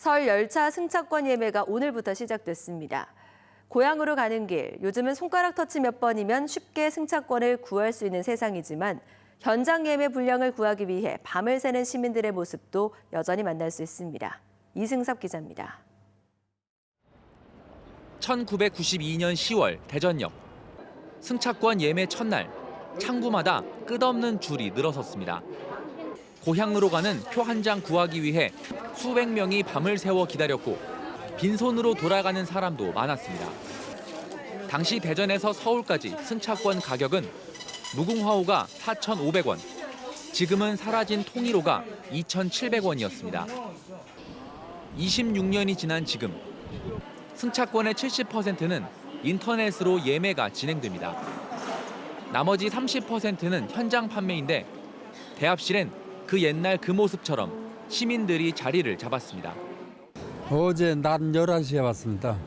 설 열차 승차권 예매가 오늘부터 시작됐습니다. 고향으로 가는 길, 요즘은 손가락 터치 몇 번이면 쉽게 승차권을 구할 수 있는 세상이지만 현장 예매 분량을 구하기 위해 밤을 새는 시민들의 모습도 여전히 만날 수 있습니다. 이승섭 기자입니다. 1992년 10월 대전역 승차권 예매 첫날 창구마다 끝없는 줄이 늘어섰습니다. 고향으로 가는 표 한 장 구하기 위해 수백 명이 밤을 새워 기다렸고 빈손으로 돌아가는 사람도 많았습니다. 당시 대전에서 서울까지 승차권 가격은 무궁화호가 4,500원, 지금은 사라진 통일호가 2,700원이었습니다. 26년이 지난 지금 승차권의 70%는 인터넷으로 예매가 진행됩니다. 나머지 30%는 현장 판매인데 대합실엔 그 옛날 그 모습처럼 시민들이 자리를 잡았습니다. 어제 낮 11시에 왔습니다.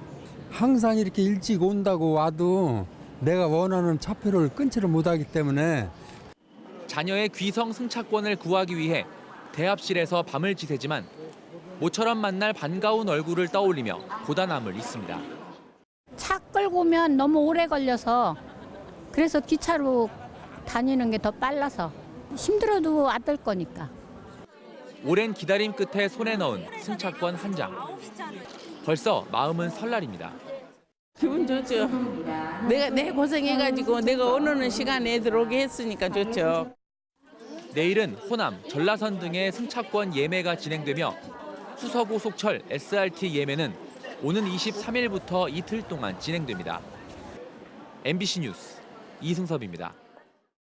항상 이렇게 일찍 온다고 와도 내가 원하는 차표를 끊지를 못하기 때문에 자녀의 귀성 승차권을 구하기 위해 대합실에서 밤을 지새지만 모처럼 만날 반가운 얼굴을 떠올리며 고단함을 잊습니다. 차 끌고 오면 너무 오래 걸려서 그래서 기차로 다니는 게 더 빨라서 힘들어도 아들 거니까. 오랜 기다림 끝에 손에 넣은 승차권 한 장. 벌써 마음은 설날입니다. 기분 좋죠. 내가 내 고생해가지고 내가 원하는 시간에 들어오게 했으니까 좋죠. 내일은 호남, 전라선 등의 승차권 예매가 진행되며 수서고속철 SRT 예매는 오는 23일부터 이틀 동안 진행됩니다. MBC 뉴스 이승섭입니다.